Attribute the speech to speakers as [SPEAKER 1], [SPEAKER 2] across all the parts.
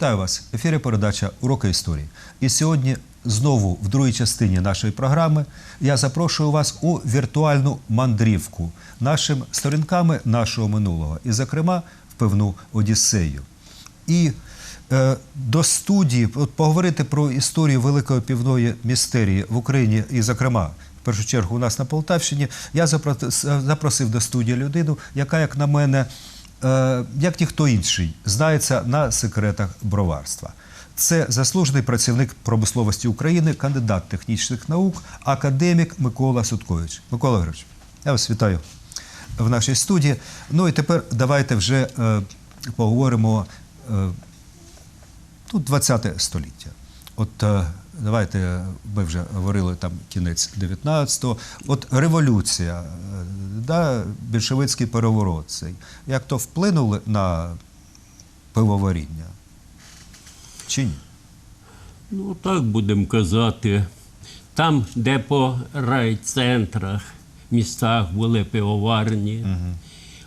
[SPEAKER 1] Вітаю вас! В ефірі передача Уроки історії. І сьогодні знову в другій частині нашої програми я запрошую вас у віртуальну мандрівку нашими сторінками нашого минулого, і, зокрема, в певну Одіссею. І е, до студії от поговорити про історію Великої півної містерії в Україні, і, зокрема, в першу чергу, у нас на Полтавщині, я запро- запросив до студії людину, яка, як на мене, як ніхто інший, знається на секретах броварства. Це заслужений працівник промисловості України, кандидат технічних наук, академік Микола Суткович. Микола Григорович, я вас вітаю в нашій студії. Ну і тепер давайте вже е, поговоримо е, ну, 20 століття. От е, давайте ми вже говорили там кінець 19-го. От революція, е, да, більшовицький переворот цей. Як то вплинули на пивоваріння? Чи ні?
[SPEAKER 2] Ну, так будемо казати. Там, де по райцентрах, містах були пивоварні,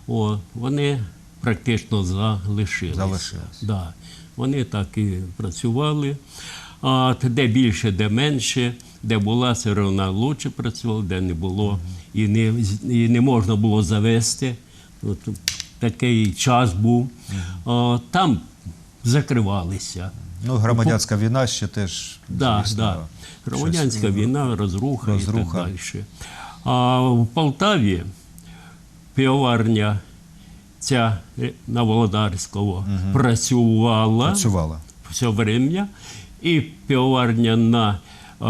[SPEAKER 2] о, вони практично залишилися.
[SPEAKER 1] Залишились.
[SPEAKER 2] Да. Вони так і працювали. От де більше, де менше, де була сировина лучше працювала, де не було, і, не, і не можна було завести. От, такий час був. А, там закривалися.
[SPEAKER 1] Ну, громадянська війна ще теж.
[SPEAKER 2] Да, да. Громадянська
[SPEAKER 1] щось,
[SPEAKER 2] війна, розруха,
[SPEAKER 1] розруха.
[SPEAKER 2] і так далі. А в Полтаві півоварня ця е, на Володарського працювала
[SPEAKER 1] Працювала.
[SPEAKER 2] все время, і півоварня на е,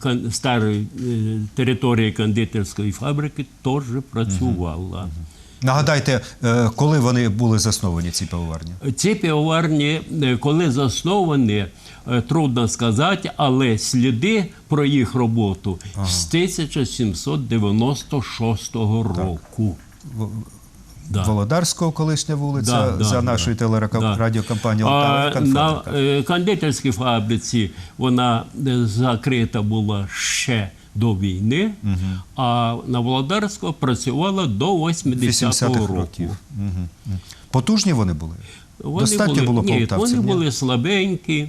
[SPEAKER 2] кон- старій е, території кондитерської фабрики теж працювала.
[SPEAKER 1] Нагадайте, е, коли вони були засновані, ці пивоварні?
[SPEAKER 2] Ці пивоварні, е, коли засновані, е, трудно сказати, але сліди про їх роботу з 1796 року. Да.
[SPEAKER 1] Володарського колишня вулиця
[SPEAKER 2] Да, да,
[SPEAKER 1] за
[SPEAKER 2] да.
[SPEAKER 1] нашою телерадіокомпанією
[SPEAKER 2] А
[SPEAKER 1] «Конфедер».
[SPEAKER 2] на е, кондитерській фабриці вона е, закрита була ще до війни, а на Володарського працювала до 80-го
[SPEAKER 1] 80-х
[SPEAKER 2] року.
[SPEAKER 1] років. Мгм. Потужні вони були?
[SPEAKER 2] Вони
[SPEAKER 1] Достатньо
[SPEAKER 2] були,
[SPEAKER 1] було
[SPEAKER 2] ні? Вони
[SPEAKER 1] ні?
[SPEAKER 2] були слабенькі.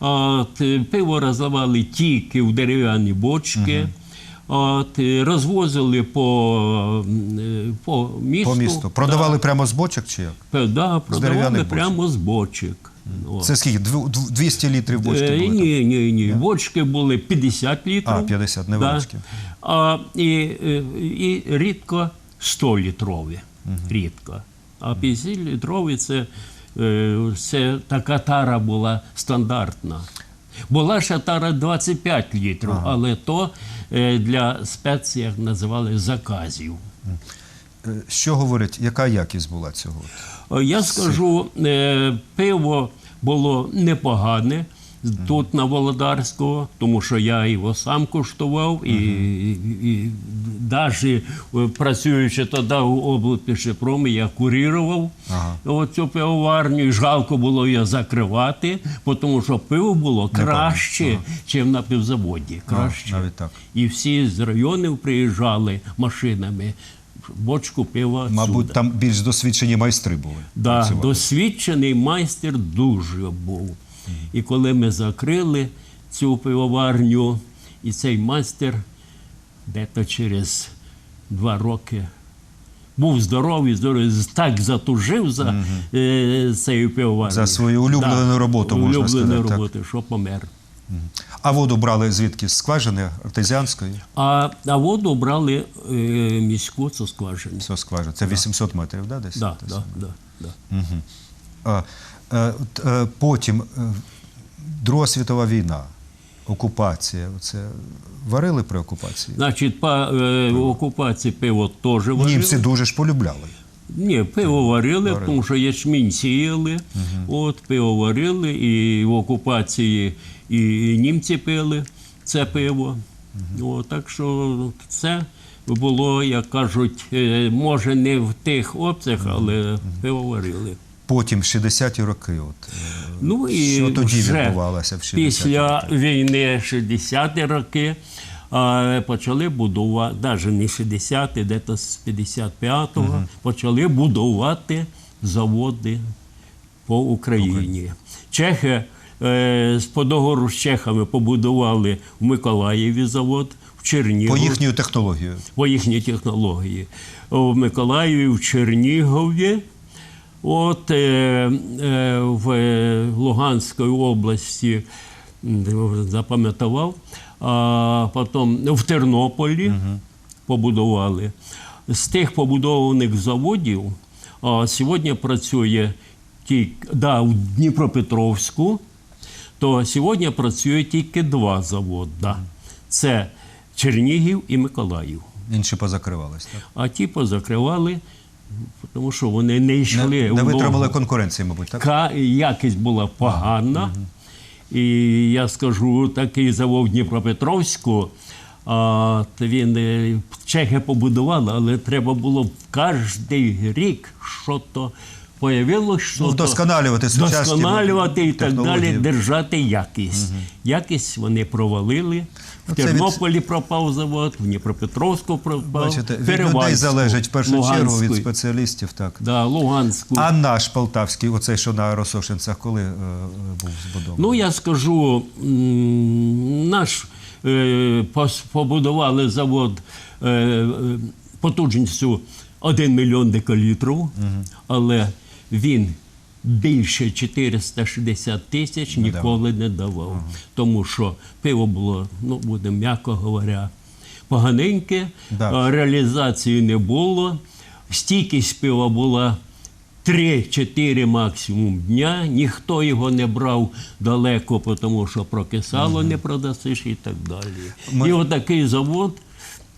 [SPEAKER 2] От, пиво роздавали тільки в дерев'яні бочки. От, розвозили по, по місту.
[SPEAKER 1] По місту. Продавали прямо з бочок чи як?
[SPEAKER 2] Да, да, продавали
[SPEAKER 1] бочок?
[SPEAKER 2] прямо з бочок. От.
[SPEAKER 1] Це скільки? Дву- 200 літрів бочки
[SPEAKER 2] Е,
[SPEAKER 1] були?
[SPEAKER 2] ні, ні, ні. Бочки були 50 літрів.
[SPEAKER 1] А, 50, невеличкі.
[SPEAKER 2] А, і, е, і рідко 100 літрові. Рідко. А 50 літрові це, е, це така тара була стандартна. Була шатара тара 25 літрів, але то е, для спеції як називали заказів.
[SPEAKER 1] Е, Що говорить, яка якість була цього?
[SPEAKER 2] Е, Я скажу, пиво було непогане тут на Володарського, тому що я його сам куштував і, і, навіть працюючи тоді у облпішепромі, я курірував оцю пивоварню, і жалко було її закривати, тому що пиво було краще, ніж на пивзаводі. Краще.
[SPEAKER 1] навіть так.
[SPEAKER 2] І всі з районів приїжджали машинами. Бочку пива.
[SPEAKER 1] Мабуть,
[SPEAKER 2] отсюда.
[SPEAKER 1] там більш досвідчені майстри були.
[SPEAKER 2] Да, досвідчений майстер дуже був. І коли ми закрили цю пивоварню, і цей майстер дето через два роки був здоровий, здоровий, так затужив за е, цією пивоварнею.
[SPEAKER 1] За свою улюблену роботу, можна
[SPEAKER 2] улюблену
[SPEAKER 1] сказати, так.
[SPEAKER 2] роботу, що помер.
[SPEAKER 1] А воду брали звідки? З скважини артезіанської?
[SPEAKER 2] А, а воду брали е, міську цю скважину.
[SPEAKER 1] Це скважина. Це 800 метрів, да, десь?
[SPEAKER 2] Да,
[SPEAKER 1] Те
[SPEAKER 2] да, да, да.
[SPEAKER 1] А, потім е, Друга світова війна, окупація. Оце варили при окупації?
[SPEAKER 2] Значить, по е, окупації пиво теж варили.
[SPEAKER 1] Німці дуже ж полюбляли.
[SPEAKER 2] Ні, пиво варили, тому що ячмінь сіяли, от пиво варили, і в окупації і німці пили це пиво. От, так що це було, як кажуть, е, може не в тих обсягах, але пиво варили.
[SPEAKER 1] Потім 60-ті роки. От, е,
[SPEAKER 2] Ну і
[SPEAKER 1] Що тоді
[SPEAKER 2] вже
[SPEAKER 1] відбувалося в 60-ті
[SPEAKER 2] після
[SPEAKER 1] роки?
[SPEAKER 2] війни 60-ті роки а, почали будувати, навіть не 60-ті, десь з 55-го, почали будувати заводи по Україні. Чехи е, з по договору з чехами побудували в Миколаєві завод, в Чернігові
[SPEAKER 1] По їхньою технологією.
[SPEAKER 2] по їхній технології. В Миколаєві, в Чернігові, от, е, е, в Луганській області, запам'ятував, а потім в Тернополі побудували. З тих побудованих заводів а, сьогодні працює тільки да, в Дніпропетровську, то сьогодні працює тільки два заводи. Це Чернігів і Миколаїв.
[SPEAKER 1] Інші позакривались. Так?
[SPEAKER 2] А ті позакривали, тому що вони не йшли
[SPEAKER 1] Не, не витримали конкуренції, мабуть, так?
[SPEAKER 2] Ка- Якість була погана. І я скажу, такий завод Дніпропетровську. А, то він е, чехи побудували, але треба було в кожний рік що то появилось, що
[SPEAKER 1] Ну, вдосконалювати сучасні
[SPEAKER 2] вдосконалювати і так далі, держати якість. Якість вони провалили. В
[SPEAKER 1] Ну, це від-
[SPEAKER 2] Тернополі пропав завод, в Дніпропетровську пропав.
[SPEAKER 1] Бачите, від людей залежить в першу чергу від спеціалістів. Так.
[SPEAKER 2] Да, Луганську.
[SPEAKER 1] А наш полтавський, оцей, що на Росошинцях, коли е, був збудований?
[SPEAKER 2] Ну, я скажу, наш е, побудували завод е, е, потужністю 1 мільйон декалітрів, але він більше 460 тисяч ніколи не давав. Тому що пиво було, ну, будемо м'яко говоря, поганеньке,
[SPEAKER 1] Да.
[SPEAKER 2] реалізації не було. Стійкість пива була 3-4 максимум дня. Ніхто його не брав далеко, тому що прокисало, не продасиш і так далі.
[SPEAKER 1] Ми-
[SPEAKER 2] І отакий завод,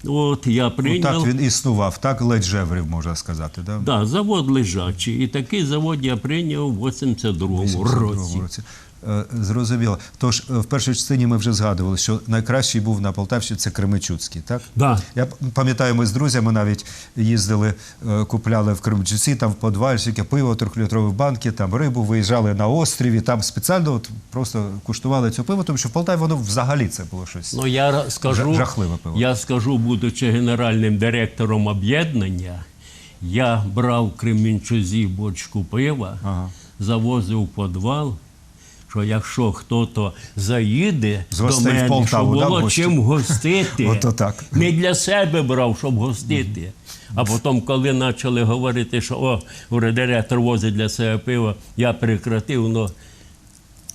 [SPEAKER 2] от я
[SPEAKER 1] Ну,
[SPEAKER 2] прийняв.
[SPEAKER 1] так він існував, так ледь жеврів, можна сказати. Да?
[SPEAKER 2] Да, завод лежачий. І такий завод я прийняв в 82-му
[SPEAKER 1] 82-му
[SPEAKER 2] році.
[SPEAKER 1] році. Е, Зрозуміло. Тож е, в першій частині ми вже згадували, що найкращий був на Полтавщині це Кременчуцький, так?
[SPEAKER 2] Да.
[SPEAKER 1] Я пам'ятаю, ми з друзями навіть їздили, е, купляли в Кременчуці, там в подвальчики, пиво, трьохлітрові банки, там рибу, виїжджали на острів там спеціально от просто куштували цю пиво, тому що в Полтаві воно взагалі це було щось.
[SPEAKER 2] Ну, я скажу,
[SPEAKER 1] жахливе пиво.
[SPEAKER 2] я скажу, будучи генеральним директором об'єднання, я брав в Кремінчузі бочку пива,
[SPEAKER 1] Ага.
[SPEAKER 2] завозив в підвал, що якщо хто-то заїде
[SPEAKER 1] З
[SPEAKER 2] до
[SPEAKER 1] в
[SPEAKER 2] мене,
[SPEAKER 1] Полтаву,
[SPEAKER 2] щоб було
[SPEAKER 1] да,
[SPEAKER 2] чим гостити.
[SPEAKER 1] Так.
[SPEAKER 2] Не для себе брав, щоб гостити. А потім, коли почали говорити, що о, директор возить для себе пиво, я прекратив, ну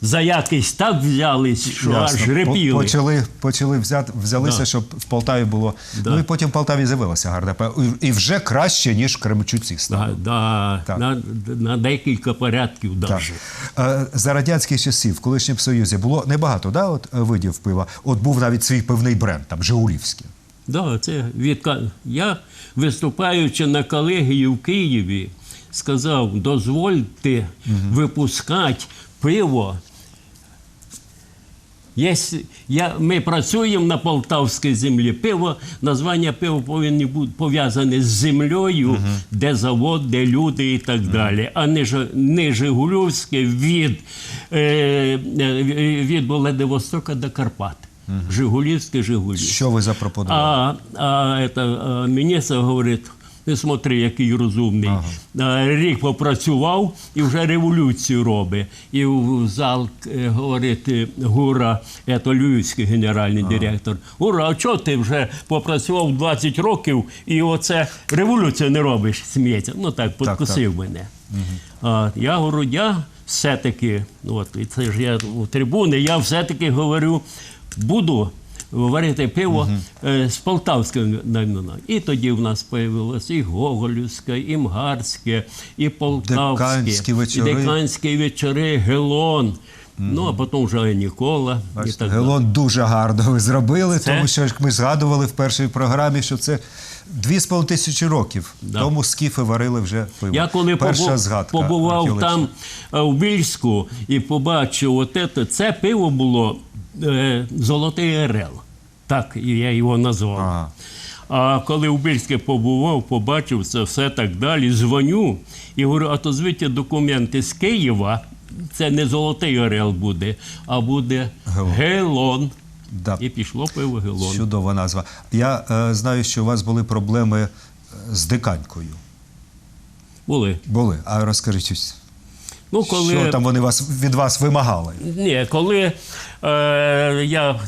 [SPEAKER 2] за якість так взялись, що
[SPEAKER 1] Ясно.
[SPEAKER 2] аж репіли.
[SPEAKER 1] Почали, почали взяти, взялися,
[SPEAKER 2] Да.
[SPEAKER 1] щоб в Полтаві було.
[SPEAKER 2] Да.
[SPEAKER 1] Ну і потім в Полтаві з'явилося гарне. І вже краще, ніж в Кременчуці стало.
[SPEAKER 2] Да, да,
[SPEAKER 1] Так.
[SPEAKER 2] На, на декілька порядків
[SPEAKER 1] Так.
[SPEAKER 2] даже.
[SPEAKER 1] Е, За радянських часів в колишньому Союзі було небагато да, от, е, видів пива. От був навіть свій пивний бренд, там Жигулівський.
[SPEAKER 2] Да, це від... Я, виступаючи на колегії в Києві, сказав, дозвольте випускати пиво. Єсь- я, ми працюємо на полтавській землі. Пиво, названня пива повинні бути пов'язане з землею, де завод, де люди і так далі. А не, не Жигулівське від, е, е, від Владивостока до Карпат. Жигулівське, Жигулівське.
[SPEAKER 1] Що ви запропонували?
[SPEAKER 2] А, а, это, а міністр говорить, смотри, який розумний. А, рік попрацював і вже революцію робить. І в зал е, говорить е, Гура, це Львівський генеральний директор. Гура, а чого ти вже попрацював 20 років і оце революцію не робиш? Сміється. Ну так, підкусив мене. А, я говорю, я все-таки, от, і це ж я у трибуни, я все-таки говорю, буду варити пиво е, з полтавським наміном. І тоді в нас появилось і Гоголівське, і Мгарське, і Полтавське,
[SPEAKER 1] Деканські вечори.
[SPEAKER 2] і Деканські вечори, Гелон. Ну, а потім вже Нікола і так далі.
[SPEAKER 1] Гелон дуже гарно ви зробили,
[SPEAKER 2] Це-
[SPEAKER 1] тому що як ми згадували в першій програмі, що це дві з половиною тисячі років.
[SPEAKER 2] Да.
[SPEAKER 1] Тому скіфи варили вже пиво.
[SPEAKER 2] Я коли
[SPEAKER 1] Перша
[SPEAKER 2] побу-
[SPEAKER 1] згадка
[SPEAKER 2] побував
[SPEAKER 1] археологічна.
[SPEAKER 2] там е, у Більську і побачив от це, це пиво було е, Золотий Орел. Так я його назвав.
[SPEAKER 1] Ага.
[SPEAKER 2] А коли у Більське побував, побачив це все так далі, дзвоню і говорю, а то звідти документи з Києва, це не Золотий Орел буде, а буде
[SPEAKER 1] Гелон. Да.
[SPEAKER 2] І пішло пиво Гелон.
[SPEAKER 1] Чудова назва. Я е, знаю, що у вас були проблеми е, з диканькою.
[SPEAKER 2] Були.
[SPEAKER 1] Були. А розкажіть.
[SPEAKER 2] Ну, коли
[SPEAKER 1] Що там вони вас від вас вимагали?
[SPEAKER 2] Ні, коли е, я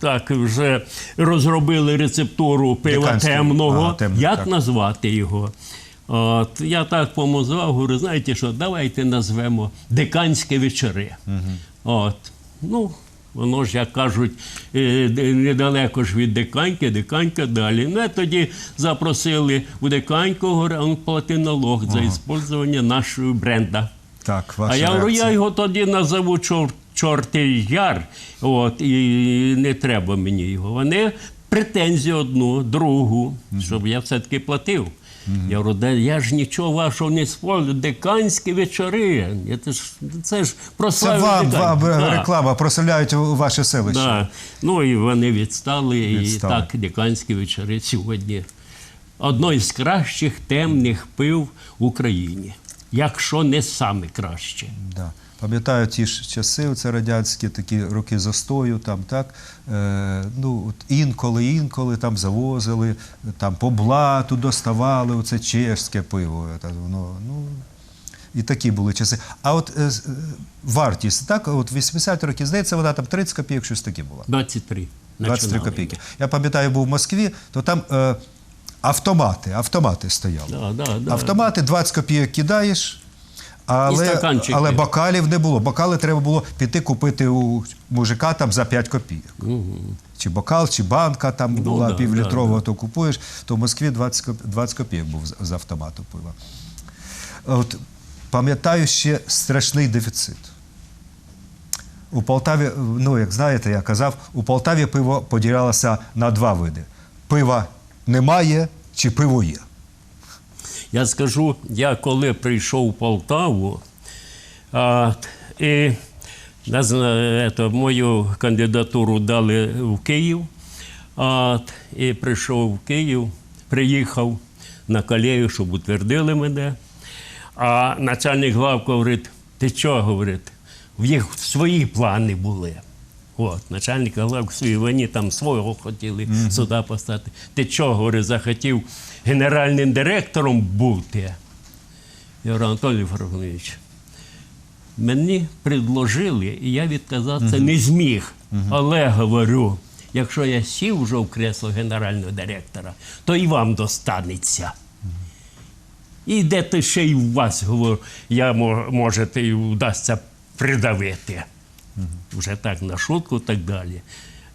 [SPEAKER 2] так вже розробили рецептуру пива темного,
[SPEAKER 1] Ага, темне,
[SPEAKER 2] як
[SPEAKER 1] так.
[SPEAKER 2] назвати його? От, я так помозвав, говорю, знаєте що, давайте назвемо Диканські вечори. От, ну, воно ж, як кажуть, е, недалеко ж від Диканьки, Диканька далі. Ну, тоді запросили у Диканьку, говорю, он плати налог за використання нашого бренда.
[SPEAKER 1] Так,
[SPEAKER 2] А
[SPEAKER 1] ваша
[SPEAKER 2] я говорю,
[SPEAKER 1] реакція.
[SPEAKER 2] я його тоді назову чор, чортий яр, от, і не треба мені його. Вони претензію одну, другу, щоб я все-таки платив. Я говорю, да я ж нічого вашого не спорю, деканські вечори. Я, це, ж, це ж
[SPEAKER 1] Це
[SPEAKER 2] прославив
[SPEAKER 1] вам, вам
[SPEAKER 2] Да.
[SPEAKER 1] реклама, прославляють у ваше селище.
[SPEAKER 2] Да. Ну і вони відстали,
[SPEAKER 1] Відстали.
[SPEAKER 2] і так деканські вечори сьогодні. Одно із кращих темних пив в Україні, якщо не саме краще.
[SPEAKER 1] Да. Пам'ятаю ті ж часи, це радянські такі роки застою, там так. Е, ну, от інколи, інколи там завозили, там по блату доставали оце чешське пиво. Та, воно, ну, і такі були часи. А от е, е, вартість, так, от 80 років, здається, вона там 30 копійок, щось таке було.
[SPEAKER 2] 23.
[SPEAKER 1] 23 копійки. Я пам'ятаю, був в Москві, то там е, автомати, автомати стояли.
[SPEAKER 2] Да, да, да.
[SPEAKER 1] Автомати 20 копійок кидаєш, але, але бокалів не було. Бокали треба було піти купити у мужика там за 5 копійок. Чи бокал, чи банка там була
[SPEAKER 2] Ну да,
[SPEAKER 1] півлітрова, то купуєш, то в Москві 20, 20 копійок був з- з автомату пива. От, пам'ятаю ще страшний дефіцит. У Полтаві, ну як знаєте, я казав, у Полтаві пиво поділялося на два види: пива немає чи пиво є.
[SPEAKER 2] Я скажу, я коли прийшов в Полтаву, а, і ето, мою кандидатуру дали в Київ, а, і прийшов в Київ, приїхав на колею, щоб утвердили мене. А начальник главка говорить, ти чого, говорить, в їх свої плани були. От, начальник главки свої, вони там свого хотіли сюди поставити. Ти чого, говорить, захотів генеральним директором бути? Я говорю, Анатолій Фарфонович, мені предложили, і я відказатися не зміг. Але говорю, якщо я сів вже в кресло генерального директора, то і вам достанеться. І де ти ще й у вас, говорю, я мо- можете і вдасться придавити. Вже так на шутку, так далі.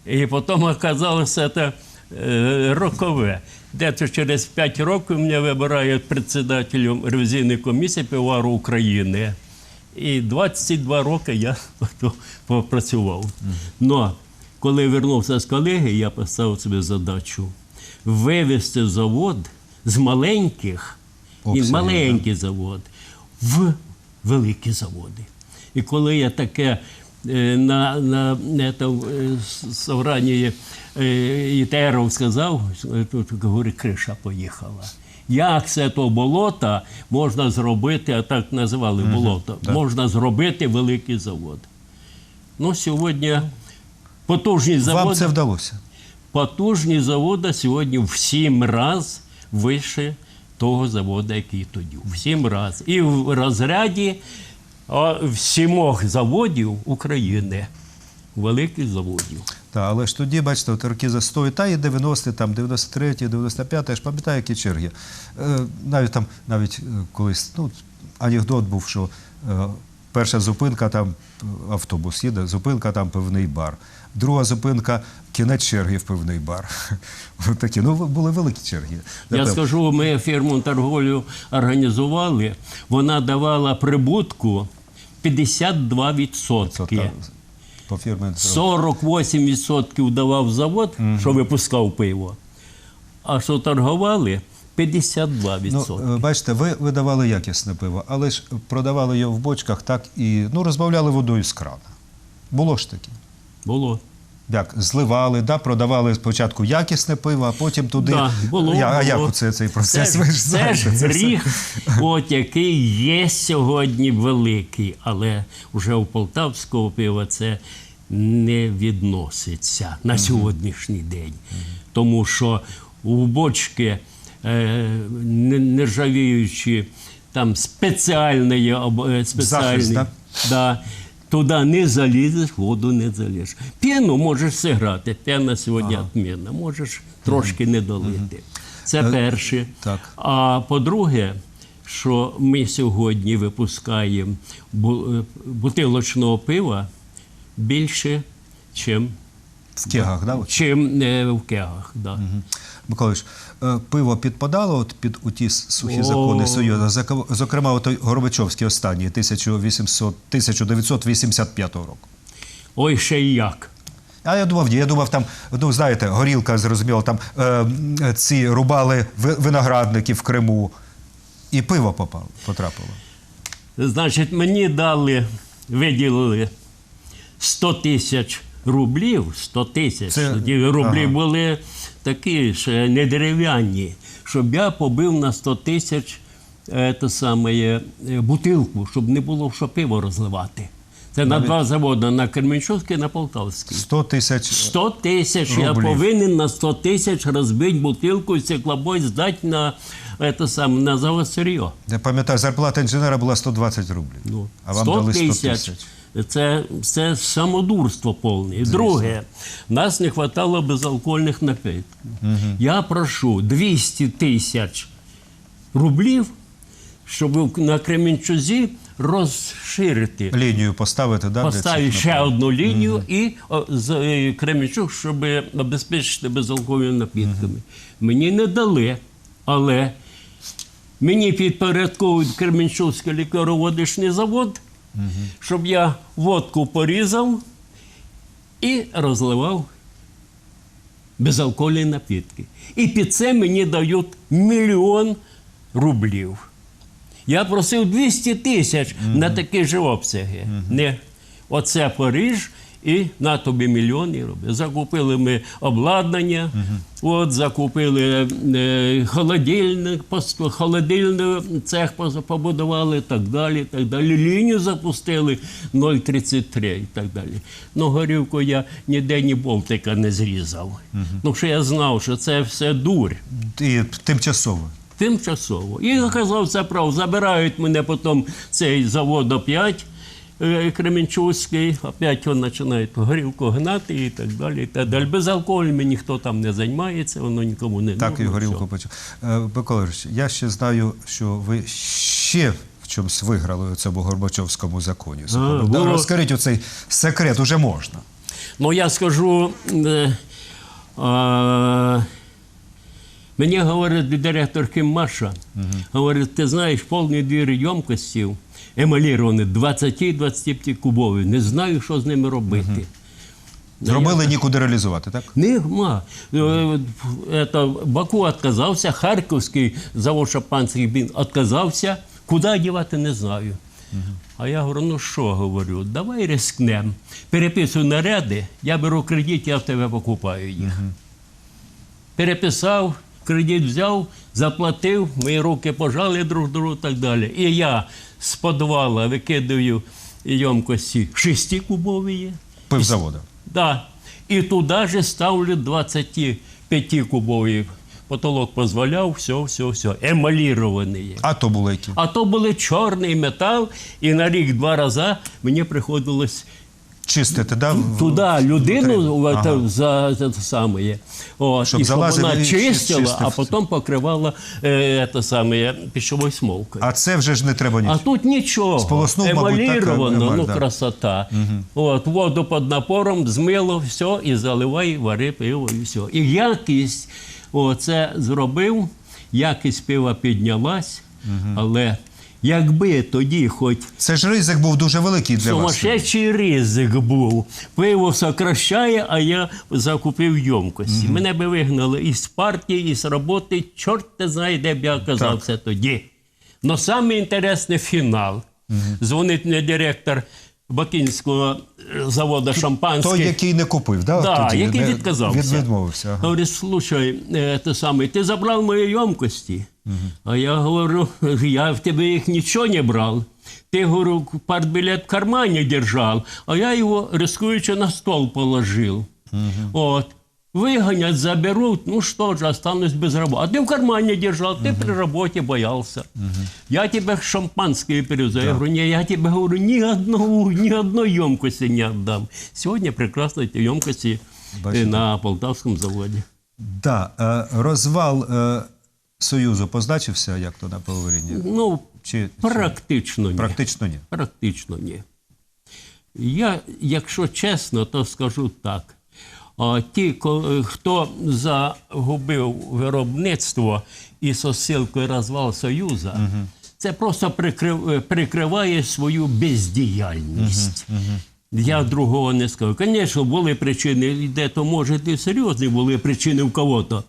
[SPEAKER 2] І потім оказалося це е, рокове. Де-то через 5 років мене вибирають председателем ревізійної комісії пивару України. І 22 роки я попрацював. Но коли вернувся з колеги, я поставив собі задачу вивести завод з маленьких і
[SPEAKER 1] Обсягів,
[SPEAKER 2] маленький завод в великі заводи. І коли я таке на, на, на там, е, собранні е, сказав, е, тут говорить, криша поїхала. Як це то болото можна зробити, а так називали болото, можна зробити великий завод. Ну, сьогодні потужні
[SPEAKER 1] Вам
[SPEAKER 2] заводи
[SPEAKER 1] це вдалося?
[SPEAKER 2] потужні заводи сьогодні в сім раз вище того заводу, який тоді. В сім раз. І в розряді а, сімох заводів України, великих заводів.
[SPEAKER 1] Так, але ж тоді, бачите, от роки застою, та і 90-ті, там 93-ті, 95-ті, я ж пам'ятаю, які черги. Е, навіть там, навіть е, колись, ну, анекдот був, що е, перша зупинка там автобус їде, зупинка там пивний бар. Друга зупинка кінець черги в пивний бар. Такі, ну, були великі черги.
[SPEAKER 2] Я скажу, ми фірму торговлю організували, вона давала прибутку 52%.
[SPEAKER 1] Це та- по фірмі
[SPEAKER 2] 48% давав завод, що випускав пиво, а що торгували 52%.
[SPEAKER 1] Ну, е, бачите, ви видавали якісне пиво, але ж продавали його в бочках так і ну, розбавляли водою з крана. Було ж таке.
[SPEAKER 2] Було.
[SPEAKER 1] Як зливали, да, продавали спочатку якісне пиво, а потім туди.
[SPEAKER 2] Да, було,
[SPEAKER 1] Я, а
[SPEAKER 2] було.
[SPEAKER 1] як це цей процес?
[SPEAKER 2] Це,
[SPEAKER 1] ви
[SPEAKER 2] ж- це ж гріх, от який є сьогодні великий, але вже у полтавського пива це не відноситься на сьогоднішній день. Тому що у бочки е, не- нержавіючі там спеціальний, е, спеціальний.
[SPEAKER 1] да?
[SPEAKER 2] Да. Туди не залізеш, воду не залізеш. П'яну можеш зіграти. П'яна сьогодні відмінна. Можеш трошки не долити. Це перше.
[SPEAKER 1] Е, так.
[SPEAKER 2] А по-друге, що ми сьогодні випускаємо е, бутилочного пива більше, чим,
[SPEAKER 1] В кегах, да?
[SPEAKER 2] чим в кегах. Да.
[SPEAKER 1] Миколаївич, е, пиво підпадало от під у ті сухі закони Союзу, зокрема, той Горбачовський останній 1800, 1985 року.
[SPEAKER 2] Ой, ще й як.
[SPEAKER 1] А я думав, я думав, там, ну знаєте, горілка, зрозуміло, там е, ці рубали виноградники в Криму, і пиво попало, потрапило.
[SPEAKER 2] Значить, мені дали, виділили 100 тисяч рублів. 100 тисяч.
[SPEAKER 1] Це-
[SPEAKER 2] рублі
[SPEAKER 1] ага.
[SPEAKER 2] були такі ще не дерев'яні, щоб я побив на 100 тисяч е, те саме, е, бутилку, щоб не було що пиво розливати. Це на два заводи, на Кременчуцький і на Полтавський.
[SPEAKER 1] 100 тисяч
[SPEAKER 2] 100 тисяч я повинен на 100 тисяч розбити бутилку і стеклобой здати на, е, те саме, на завод сир'йо.
[SPEAKER 1] Я пам'ятаю, зарплата інженера була 120 рублів.
[SPEAKER 2] Ну,
[SPEAKER 1] а вам дали 100 тисяч.
[SPEAKER 2] Це, це самодурство повне. І друге, нас не вистачало безалкогольних напитків. Я прошу 200 тисяч рублів, щоб на Кременчузі розширити.
[SPEAKER 1] Лінію поставити, да,
[SPEAKER 2] Поставити ще одну лінію і о, з е, Кременчук, щоб обезпечити безалкогольними напідками. Мені не дали, але мені підпорядковують Кременчуцький лікароводичний завод, щоб я водку порізав і розливав безалкогольні напітки. І під це мені дають мільйон рублів. Я просив 200 тисяч на такі ж обсяги. Не оце Париж і на тобі мільйони роби. Закупили ми обладнання, от, закупили е, холодильник, холодильний цех побудували і так далі. Так далі. Лінію запустили 0,33 і так далі. Ну, горівку я ніде ні болтика не зрізав. Ну, що я знав, що це все дурь.
[SPEAKER 1] І тимчасово.
[SPEAKER 2] Тимчасово. І оказав це право. Забирають мене потім цей завод опять. Е, Кременчуцький, опять він починає горілку гнати і так далі. І так далі. Без алкоголю ніхто там не займається, воно нікому не
[SPEAKER 1] Так, і горілку почав. Е, Микола я ще знаю, що ви ще в чомусь виграли у цьому Горбачовському законі. Да,
[SPEAKER 2] було-
[SPEAKER 1] Розкажіть оцей секрет, уже можна.
[SPEAKER 2] Ну, я скажу, е, а, мені говорить директор Киммаша, говорить, ти знаєш, повний двір ємкостів, емаліровані 20-25 кубові, не знаю, що з ними робити.
[SPEAKER 1] Зробили нікуди реалізувати, так?
[SPEAKER 2] Нема. Е, Баку відказався, Харківський завод шампанських він відказався. Куди дівати, не знаю. А я говорю, ну що говорю, давай рискнемо. Переписуй наряди, я беру кредит, я в тебе покупаю їх. Переписав, кредит взяв, заплатив, мої руки пожали друг другу і так далі. І я з підвала викидаю ємкості шестикубові.
[SPEAKER 1] Пивзавода.
[SPEAKER 2] Да. І туди же ставлю 25-кубові. Потолок дозволяв, все, все, все. Емалірований.
[SPEAKER 1] А то були які?
[SPEAKER 2] А то були чорний метал, і на рік два рази мені приходилось
[SPEAKER 1] Чистити, да?
[SPEAKER 2] туди людину
[SPEAKER 1] Ага.
[SPEAKER 2] за це саме. От,
[SPEAKER 1] Щоб
[SPEAKER 2] і щоб вона чистила,
[SPEAKER 1] чистив
[SPEAKER 2] а потім покривала е, це саме, пищовою смолкою.
[SPEAKER 1] А це вже ж не треба нічого.
[SPEAKER 2] А тут нічого.
[SPEAKER 1] Сполоснув, мабуть, так,
[SPEAKER 2] ну
[SPEAKER 1] да.
[SPEAKER 2] красота. От, воду під напором змило, все, і заливай, вари пиво, і все. І якість оце зробив, якість пива піднялась, але якби тоді хоч
[SPEAKER 1] Це ж ризик був дуже великий для вас.
[SPEAKER 2] Сумасшедший ризик був. Пиво сокращає, а я закупив йомкості. Мене би вигнали із партії, із роботи. Чорт не знає, де б я оказався тоді. Но саме інтересне фінал. Дзвонить мені директор Бакінського е, заводу шампанське.
[SPEAKER 1] Той, який не купив, да?
[SPEAKER 2] Да,
[SPEAKER 1] тоді,
[SPEAKER 2] який
[SPEAKER 1] не-
[SPEAKER 2] відказався.
[SPEAKER 1] Від, відмовився. Ага.
[SPEAKER 2] Говорить, слушай, е, те саме, ти забрав мої ємкості. А я говорю, я в тебе їх нічого не брав. Ти, говорю, партбилет в кармані держав, а я його, рискуючи, на стол положив. От. Выгонят, заберут, ну что же, останусь без работы. А ты в кармане держал, ты при работе боялся. Я тебе шампанское привезу. Я говорю, не, я тебе говорю, ни, одного, ни одной емкости не отдам. Сегодня прекрасно эти емкости э,
[SPEAKER 1] Бачите.
[SPEAKER 2] на Полтавском заводе.
[SPEAKER 1] Да, е, розвал е, Союзу позначився, як то на Поворінні?
[SPEAKER 2] Ну,
[SPEAKER 1] Чи
[SPEAKER 2] практично ні.
[SPEAKER 1] практично ні?
[SPEAKER 2] Практично ні. Я, якщо чесно, то скажу так. А, ті, хто загубив виробництво і з осилкою розвал Союзу, це просто прикрив, прикриває свою бездіяльність. Я другого не скажу. Звісно, були причини, де-то, може, і серйозні були причини в кого-то.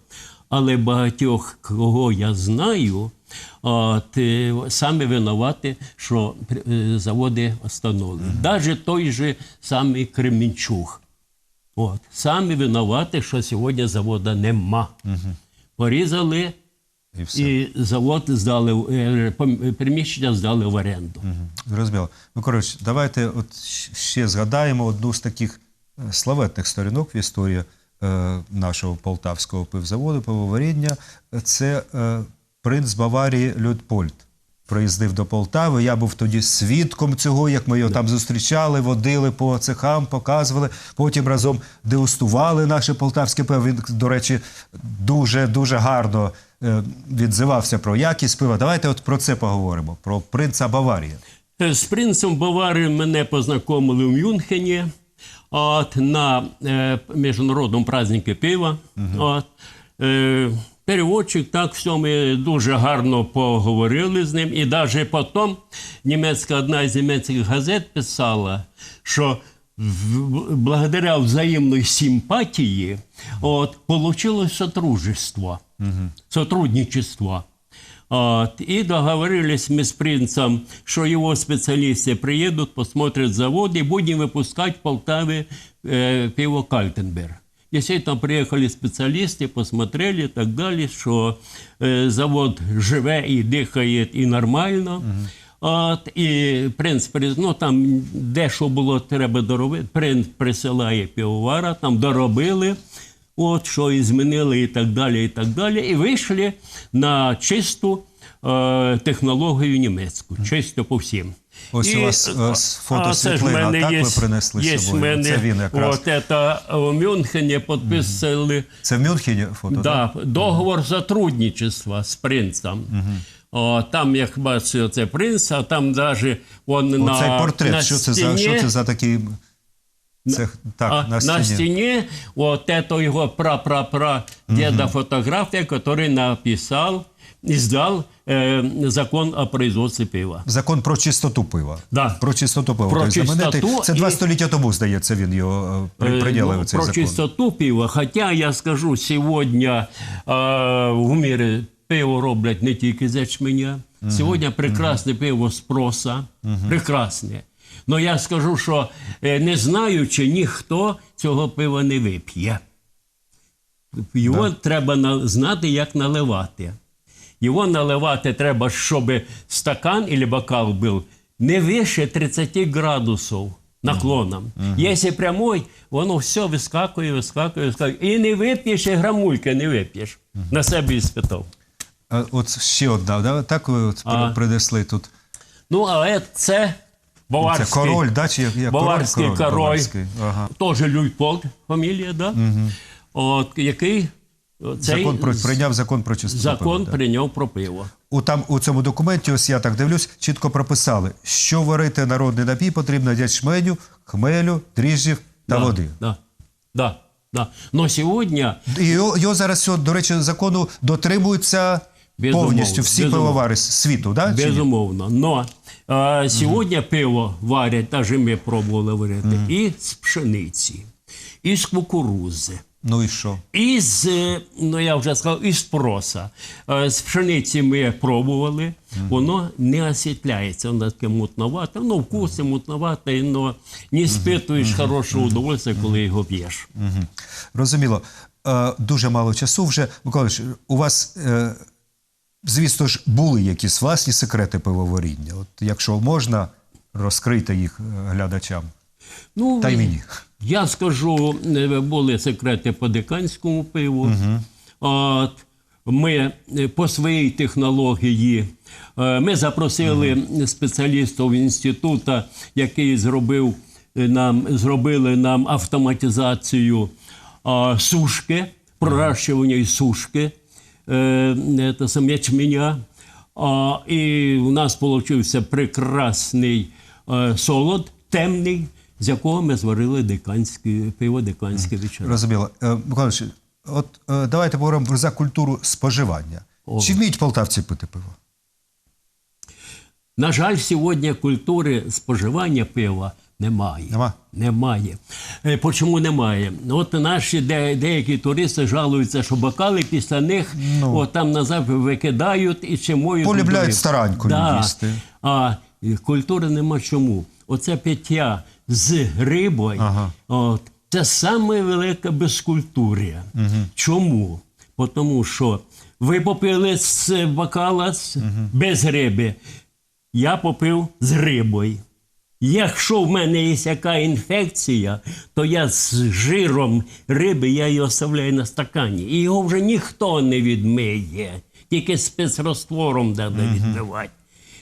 [SPEAKER 2] Але багатьох, кого я знаю, от, саме винувати, що е, заводи встановлені. Навіть той же самий Кременчуг. От, самі винувати, що сьогодні заводу нема. Порізали
[SPEAKER 1] І все.
[SPEAKER 2] і завод здали, е, приміщення здали в оренду.
[SPEAKER 1] Зрозуміло. Ну, коротше, давайте от ще згадаємо одну з таких е, славетних сторінок в історії нашого полтавського пивзаводу, пивоваріння. Це е, принц Баварії Людпольт. Приїздив до Полтави. Я був тоді свідком цього, як ми його там зустрічали, водили по цехам, показували. Потім разом дегустували наше полтавське пиво. Він, до речі, дуже дуже гарно е, відзивався про якість пива. Давайте от про це поговоримо: про принца Баварії.
[SPEAKER 2] Е, З принцем Баварії мене познайомили в Мюнхені от, на е, міжнародному празднику пива. От, е, переводчик, так все ми дуже гарно поговорили з ним. І навіть потім німецька, одна з німецьких газет писала, що благодаря взаимной симпатии вот, получилось сотрудничество. Сотрудничество. Вот, и договорились мы с принцем, что его специалисты приедут, посмотрят завод и будем выпускать в Полтаве э, пиво Кальтенберг. Действительно, приехали специалисты, посмотрели и так далее, что э, завод живе и дихає і нормально. От, і принц приз- ну, там дещо було треба доробити. Принц присилає півовара, там доробили, от, що і змінили, і так далі, і так далі. І вийшли на чисту е, технологію німецьку, чисто по всім.
[SPEAKER 1] Ось у вас, е, фото
[SPEAKER 2] а ж
[SPEAKER 1] світлина,
[SPEAKER 2] в
[SPEAKER 1] так, ви
[SPEAKER 2] є,
[SPEAKER 1] принесли з
[SPEAKER 2] є
[SPEAKER 1] собою?
[SPEAKER 2] мене,
[SPEAKER 1] Це він якраз.
[SPEAKER 2] От це у Мюнхені підписали
[SPEAKER 1] Це в Мюнхені фото?
[SPEAKER 2] да, договор сотрудничества з принцем. О, там, як бачите, це принц, а там навіть он на,
[SPEAKER 1] портрет,
[SPEAKER 2] на
[SPEAKER 1] що це, за, що це за такий. Це, так,
[SPEAKER 2] а,
[SPEAKER 1] на стіні.
[SPEAKER 2] на стіні от это його пра-пра-пра деда фотографія, який написав і здав е, закон о производстві пива.
[SPEAKER 1] Закон про чистоту пива.
[SPEAKER 2] Да.
[SPEAKER 1] Про чистоту пива.
[SPEAKER 2] Про
[SPEAKER 1] той знаменитий.
[SPEAKER 2] чистоту
[SPEAKER 1] Це два
[SPEAKER 2] і-
[SPEAKER 1] століття тому, здається, він його е, при,
[SPEAKER 2] Э,
[SPEAKER 1] приділив
[SPEAKER 2] ну,
[SPEAKER 1] цей
[SPEAKER 2] про
[SPEAKER 1] закон.
[SPEAKER 2] чистоту пива. Хотя я скажу, сегодня э, в мире пиво роблять не тільки з ячменя. Сьогодні прекрасне пиво з проса. Прекрасне. Но я скажу, що е, не знаючи, ніхто цього пива не вип'є. Його треба знати, як наливати. Його наливати треба, щоб стакан або бокал був не вище 30 градусів наклоном. Якщо прямой, воно все вискакує, вискакує, вискакує. І не вип'єш, і грамульки не вип'єш. На себе іспитав.
[SPEAKER 1] А, от ще одна, да? так ви от
[SPEAKER 2] А.
[SPEAKER 1] принесли тут.
[SPEAKER 2] Ну, але це баварський.
[SPEAKER 1] Це король, да? Чи як, як
[SPEAKER 2] Баварський
[SPEAKER 1] король?
[SPEAKER 2] король,
[SPEAKER 1] Баварський. Ага.
[SPEAKER 2] теж Люйполд, фамілія, да? От, який о, цей
[SPEAKER 1] Закон про, прийняв закон про чистоту
[SPEAKER 2] закон
[SPEAKER 1] пива. да.
[SPEAKER 2] прийняв про пиво.
[SPEAKER 1] У, там, у цьому документі, ось я так дивлюсь, чітко прописали, що варити народний напій потрібно ячменю, хмелю, дріжджів та
[SPEAKER 2] да,
[SPEAKER 1] води.
[SPEAKER 2] Да, да, да. Но сьогодні
[SPEAKER 1] І його, його зараз, до речі, закону дотримуються
[SPEAKER 2] Безумовно,
[SPEAKER 1] повністю всі
[SPEAKER 2] безумовно.
[SPEAKER 1] пивовари з світу, да?
[SPEAKER 2] Безумовно. Но е, сьогодні пиво варять, навіть ми пробували варити, і з пшениці, і з кукурузи.
[SPEAKER 1] Ну і що?
[SPEAKER 2] І з, ну я вже сказав, із проса. Е, З пшениці ми пробували, воно не освітляється, воно таке мутновате, ну вкус і мутновате, але не спитуєш хорошого удовольствия, коли його п'єш.
[SPEAKER 1] Мгм. Розуміло. Е, дуже мало часу вже. Миколаївич, у вас, е, звісно ж, були якісь власні секрети пивоваріння. От якщо можна, розкрийте їх е, глядачам.
[SPEAKER 2] Ну,
[SPEAKER 1] Та й мені.
[SPEAKER 2] Я скажу, е, були секрети по деканському пиву. От, ми е, по своїй технології ми запросили спеціалістів інституту, який зробив нам, зробили нам автоматизацію а, сушки, проращування і сушки е, це саме ячменя. А, і у нас получився прекрасний е, солод, темний, з якого ми зварили деканське пиво, деканське вечора.
[SPEAKER 1] Розуміло. Е, Микола Іванович, от е, давайте поговоримо за культуру споживання. Чи вміють полтавці пити пиво?
[SPEAKER 2] На жаль, сьогодні культури споживання пива немає.
[SPEAKER 1] Нема?
[SPEAKER 2] Немає. Е, Почому немає? От наші де, деякі туристи жалуються, що бокали після них от там назад викидають і чимою.
[SPEAKER 1] Ну. Полюбляють
[SPEAKER 2] додали.
[SPEAKER 1] старанькою їсти.
[SPEAKER 2] А культури нема чому. Оце пиття з рибою,
[SPEAKER 1] Ага.
[SPEAKER 2] от, це саме велика безкультуря. Чому? Тому що ви попили з бокала з- без риби, я попив з рибою. Якщо в мене є яка інфекція, то я з жиром риби я її оставляю на стакані. І його вже ніхто не відмиє. Тільки спецроствором треба відмивати.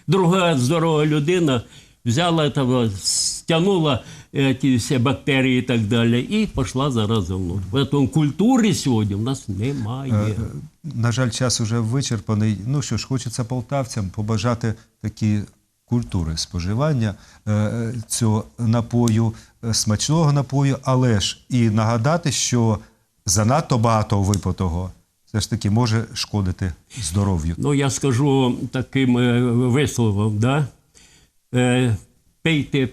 [SPEAKER 2] Друга здорова людина взяла там, стягнула е, ті всі бактерії і так далі, і пішла заразом. Тому культури сьогодні в нас немає.
[SPEAKER 1] На жаль, час уже вичерпаний. Ну що ж, хочеться полтавцям побажати такі культури споживання е, цього напою, е, смачного напою, але ж і нагадати, що занадто багато випитого все ж таки може шкодити здоров'ю.
[SPEAKER 2] Ну, я скажу таким е, висловом, да? пийте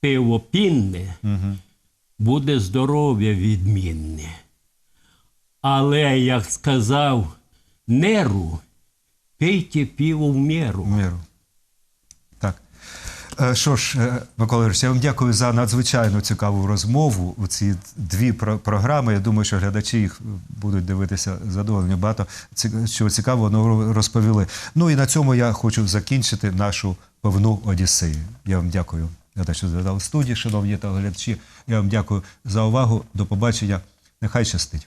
[SPEAKER 2] пиво пінне, буде здоров'я відмінне. Але, як сказав Неру, пийте пиво в міру.
[SPEAKER 1] Миру. Так. Е, Що ж, е, Микола я вам дякую за надзвичайно цікаву розмову. У ці дві про- програми. Я думаю, що глядачі їх будуть дивитися задоволені. Багато чого цікавого розповіли. Ну і на цьому я хочу закінчити нашу певну Одіссею. Я вам дякую за те, що задали студії, шановні телеглядачі. Я вам дякую за увагу. До побачення. Нехай щастить.